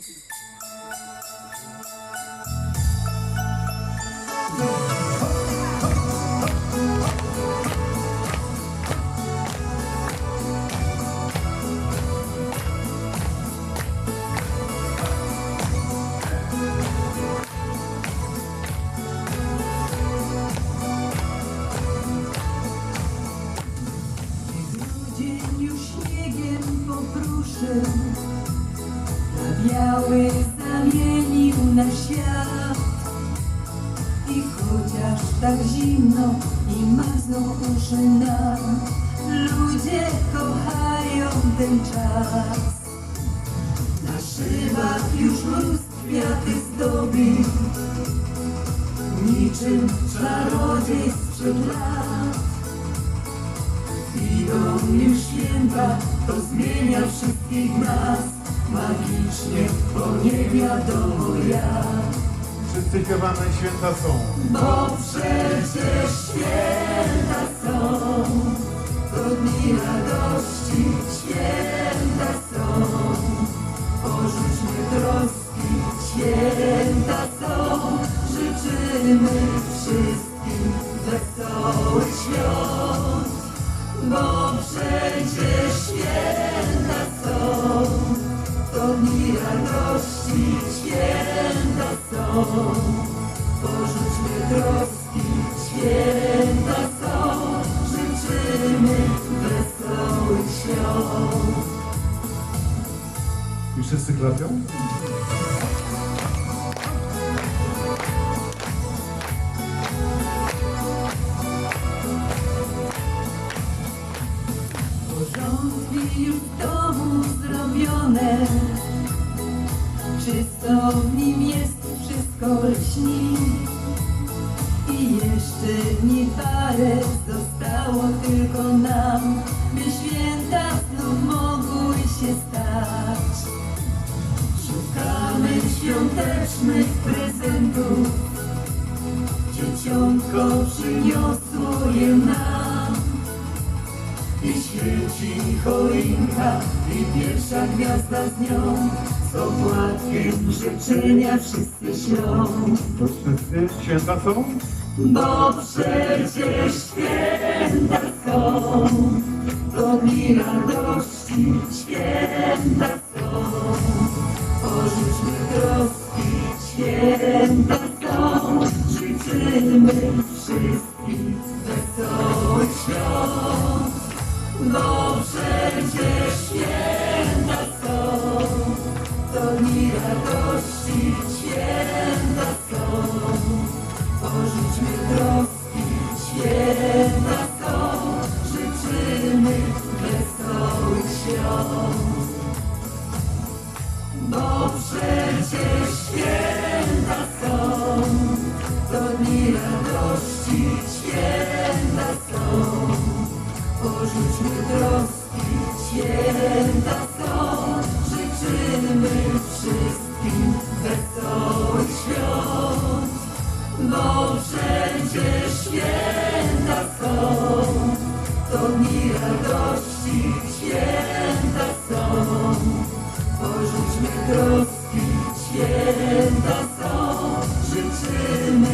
Już śniegiem popruszył, a biały zamienił na świat. I chociaż tak zimno i marzną uszy nam, ludzie kochają ten czas. Na szybach już mróz kwiaty zdobi, niczym czarodziej sprzed lat. Idą już święta, to zmienia wszystkich nas Magicznie, bo nie wiadomo jak. Wszyscy śpiewamy święta są. Bo przecież święta są. To dni radości, święta są. Porzućmy troski, święta są. Życzymy wszystkim wesołych świąt są. Porzućmy troski, święta są, życzymy wesołych świąt. I wszyscy klapią? Porządki już w domu zrobione Czysto w nim jest wszystko lśni I jeszcze dni parę zostało tylko nam By święta znów mogły się stać. Szukamy świątecznych prezentów. Dzieciątko przyniosło je nam i świeci choinka i pierwsza gwiazda z nią. Z opłatkiem życzenia wszyscy śnią. To wszyscy święta są? Bo przecież święta są. To dni radości święta są Porzućmy troski, święta są, życzymy wesołych świąt. Bo przecież święta są, to dni radości, święta są. Porzućmy troski, święta są, życzymy wszystkim wesołych świąt. Bo przecież święta są, to dni radości, święta są. Porzućmy troski, święta są, życzymy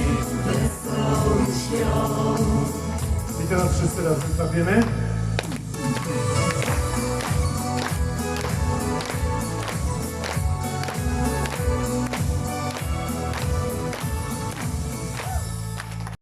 wesołych świąt. I teraz wszyscy razem klapiemy.